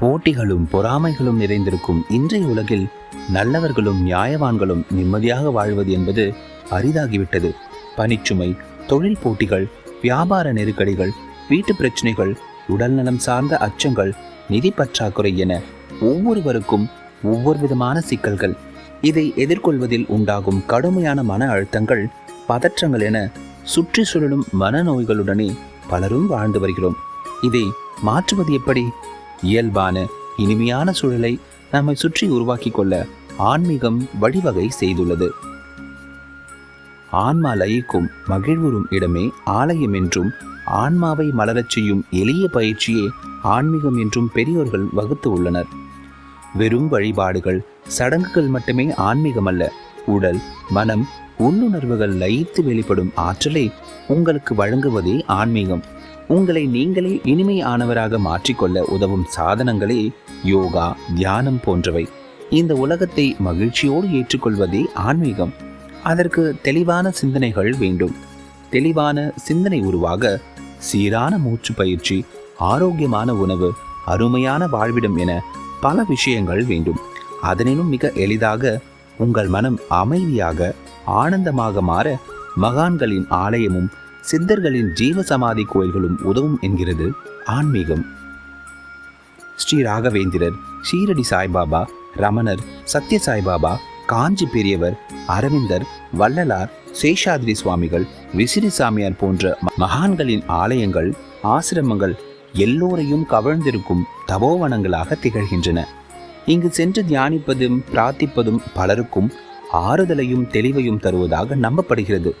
போட்டிகளும் பொறாமைகளும் நிறைந்திருக்கும் இன்றைய உலகில் நல்லவர்களும் நியாயவான்களும் நிம்மதியாக வாழ்வது என்பது அரிதாகிவிட்டது. பணிச்சுமை தொழில் போட்டிகள் வியாபார நெருக்கடிகள் வீட்டு பிரச்சனைகள் உடல்நலம் சார்ந்த அச்சங்கள் நிதி பற்றாக்குறை என ஒவ்வொருவருக்கும் ஒவ்வொரு விதமான சிக்கல்கள். இதை எதிர்கொள்வதில் உண்டாகும் கடுமையான மன அழுத்தங்கள் பதற்றங்கள் என சுற்றி சுழலும் மனநோய்களுடனே பலரும் வாழ்ந்து வருகிறோம். இதை மாற்றுவது எப்படி? இயல்பான இனிமையான சூழலை நம்மை சுற்றி உருவாக்கி கொள்ள ஆன்மீகம் வழிவகை செய்துள்ளது. ஆன்மா லயிக்கும் மகிழ்வுறும் இடமே ஆலயம் என்றும் ஆன்மாவை மலரச் செய்யும் எளிய பயிற்சியே ஆன்மீகம் என்றும் பெரியோர்கள் வகுத்து உள்ளனர். வெறும் வழிபாடுகள் சடங்குகள் மட்டுமே ஆன்மீகம் அல்ல. உடல் மனம் உள்ளுணர்வுகள் லயித்து வெளிப்படும் ஆற்றலை உங்களுக்கு வழங்குவதே ஆன்மீகம். உங்களை நீங்களே இனிமையானவராக மாற்றிக்கொள்ள உதவும் சாதனங்களே யோகா தியானம் போன்றவை. இந்த உலகத்தை மகிழ்ச்சியோடு ஏற்றுக்கொள்வதே ஆன்மீகம். அதற்கு தெளிவான சிந்தனைகள் வேண்டும். தெளிவான சிந்தனை உருவாக சீரான மூச்சு பயிற்சி ஆரோக்கியமான உணவு அருமையான வாழ்விடம் என பல விஷயங்கள் வேண்டும். அதனினும் மிக எளிதாக உங்கள் மனம் அமைதியாக ஆனந்தமாக மாற மகான்களின் ஆலயமும் சித்தர்களின் ஜீவசமாதி கோயில்களும் உதவும் என்கிறது ஆன்மீகம். ஸ்ரீ ராகவேந்திரர் ஷீரடி சாய்பாபா ரமணர் சத்ய சாய்பாபா காஞ்சி பெரியவர் அரவிந்தர் வள்ளலார் சேஷாத்ரி சுவாமிகள் விசிறி சாமியார் போன்ற மகான்களின் ஆலயங்கள் ஆசிரமங்கள் எல்லோரையும் கவர்ந்திருக்கும் தபோவனங்களாக திகழ்கின்றன. இங்கு சென்று தியானிப்பதும் பிரார்த்திப்பதும் பலருக்கும் ஆறுதலையும் தெளிவையும் தருவதாக நம்பப்படுகிறது.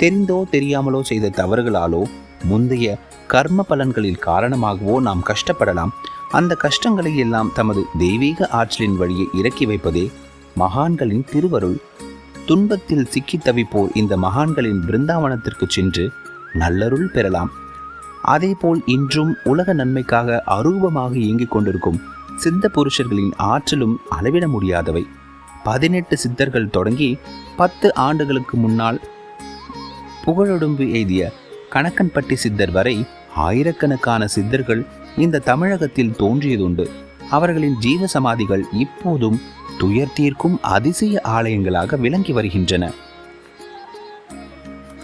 தெரிந்தோ தெரியாமலோ செய்த தவறுகளாலோ முந்தைய கர்ம பலன்களில் காரணமாகவோ நாம் கஷ்டப்படலாம். அந்த கஷ்டங்களை எல்லாம் தமது தெய்வீக ஆற்றலின் வழியை இறக்கி வைப்பதே மகான்களின் திருவருள். துன்பத்தில் சிக்கி தவிப்போர் இந்த மகான்களின் பிருந்தாவனத்திற்கு சென்று நல்லருள் பெறலாம். அதேபோல் இன்றும் உலக நன்மைக்காக அரூபமாக இயங்கிக் கொண்டிருக்கும் சித்த புருஷர்களின் ஆற்றலும் அளவிட முடியாதவை. பதினெட்டு சித்தர்கள் தொடங்கி பத்து ஆண்டுகளுக்கு முன்னால் புகழொடும்பு எய்திய கணக்கன்பட்டி சித்தர் வரை ஆயிரக்கணக்கான சித்தர்கள் இந்த தமிழகத்தில் தோன்றியதுண்டு. அவர்களின் ஜீவ சமாதிகள் இப்போதும் துயர் தீர்க்கும் அதிசய ஆலயங்களாக விளங்கி வருகின்றன.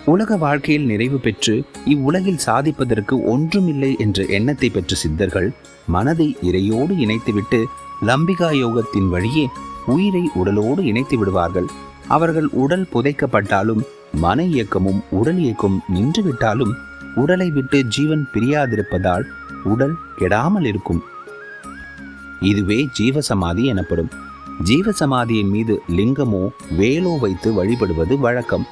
உலக வாழ்க்கையில் நிறைவு பெற்று இவ்வுலகில் சாதிப்பதற்கு ஒன்றுமில்லை என்ற எண்ணத்தை பெற்ற சித்தர்கள் மனதை இறையோடு இணைத்துவிட்டு லம்பிகா யோகத்தின் வழியே உயிரை உடலோடு இணைத்து விடுவார்கள் அவர்கள் உடல் புதைக்கப்பட்டாலும் மன இயக்கமும் உடல் இயக்கம் நின்றுவிட்டாலும் உடலை விட்டு ஜீவன் பிரியாதிருப்பதால் உடல் கெடாமல் இருக்கும். இதுவே ஜீவசமாதி எனப்படும். ஜீவசமாதியின் மீது லிங்கமோ வேலோ வைத்து வழிபடுவது வழக்கம்.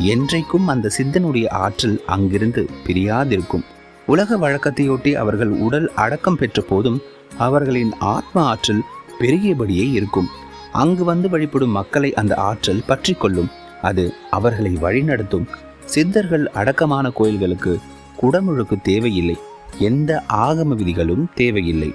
என்றைக்கும் அந்த சித்தனுடைய ஆற்றல் அங்கிருந்து பிரியாதிருக்கும். உலக வழக்கத்தையொட்டி அவர்கள் உடல் அடக்கம் பெற்ற போதும் அவர்களின் ஆத்ம ஆற்றல் பெருகியபடியே இருக்கும். அங்கு வந்து வழிபடும் மக்களை அந்த ஆற்றல் பற்றி கொள்ளும் அது அவர்களை வழிநடத்தும். சித்தர்கள் அடக்கமான கோயில்களுக்கு குடமுழுக்கு தேவையில்லை. எந்த ஆகம விதிகளும் தேவையில்லை.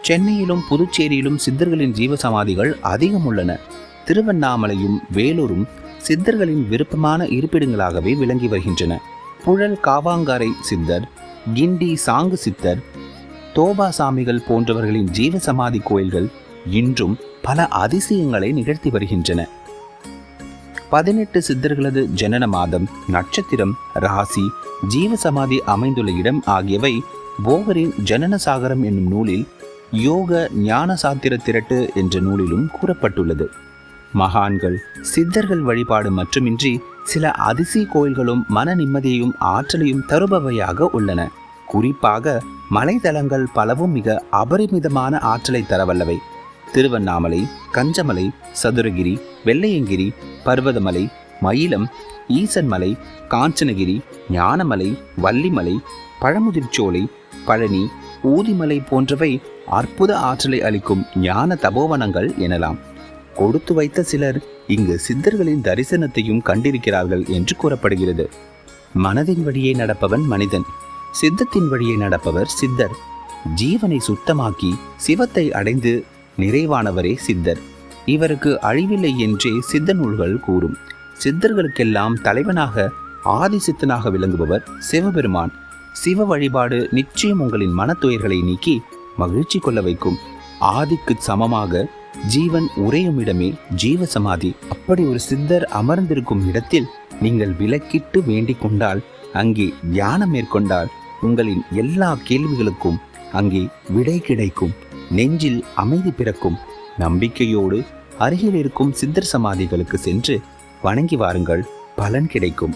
சென்னையிலும் புதுச்சேரியிலும் சித்தர்களின் ஜீவசமாதிகள் அதிகம் உள்ளன திருவண்ணாமலையும் வேலூரும் சித்தர்களின் விருப்பமான இருப்பிடங்களாகவே விளங்கி வருகின்றன. புழல் காவாங்காரை சித்தர் கிண்டி சாங்கு சித்தர் தோபா சாமிகள் போன்றவர்களின் ஜீவசமாதி கோயில்கள் இன்றும் பல அதிசயங்களை நிகழ்த்தி வருகின்றன. பதினெட்டு சித்தர்களது ஜனன மாதம் நட்சத்திரம் ராசி ஜீவசமாதி அமைந்துள்ள இடம் ஆகியவை போகரின் ஜனன சாகரம் என்னும் நூலில் யோக ஞான சாத்திர திரட்டு என்ற நூலிலும் கூறப்பட்டுள்ளது. மகான்கள் சித்தர்கள் வழிபாடு மட்டுமின்றி சில அதிசய கோயில்களும் மன நிம்மதியையும் ஆற்றலையும் தருபவையாக உள்ளன. குறிப்பாக மலைதளங்கள் பலவும் மிக அபரிமிதமான ஆற்றலை தரவல்லவை. திருவண்ணாமலை கஞ்சமலை சதுரகிரி வெள்ளையங்கிரி பர்வதமலை மயிலம் ஈசன்மலை காஞ்சனகிரி ஞானமலை வள்ளிமலை பழமுதிர்ச்சோலை பழனி ஊதிமலை போன்றவை அற்புத ஆற்றலை அளிக்கும் ஞான தபோவனங்கள் எனலாம். கொடுத்து வைத்த சிலர் இங்கு சித்தர்களின் தரிசனத்தையும் கண்டிருக்கிறார்கள் என்று கூறப்படுகிறது. மனதின் வழியே நடப்பவன் மனிதன். சித்தத்தின் வழியே நடப்பவர் சித்தர். ஜீவனை சுத்தமாக்கி சிவத்தை அடைந்து நிறைவானவரே சித்தர். இவருக்கு அழிவில்லை என்றே சித்த நூல்கள் கூறும். சித்தர்களுக்கெல்லாம் தலைவனாக ஆதி சித்தனாக விளங்குபவர் சிவபெருமான். சிவ வழிபாடு நிச்சயம் உங்களின் மனத்துயர்களை நீக்கி மகிழ்ச்சி கொள்ள வைக்கும். ஆதிக்கு சமமாக ஜீவன் உறையும் இடமே ஜீவ சமாதி அப்படி ஒரு சித்தர் அமர்ந்திருக்கும் இடத்தில் நீங்கள் விலக்கிட்டு வேண்டிக் கொண்டால் அங்கே தியானம் மேற்கொண்டால் உங்களின் எல்லா கேள்விகளுக்கும் அங்கே விடை கிடைக்கும். நெஞ்சில் அமைதி பிறக்கும். நம்பிக்கையோடு அருகில் இருக்கும் சித்தர் சமாதிகளுக்கு சென்று வணங்கி வாருங்கள். பலன் கிடைக்கும்.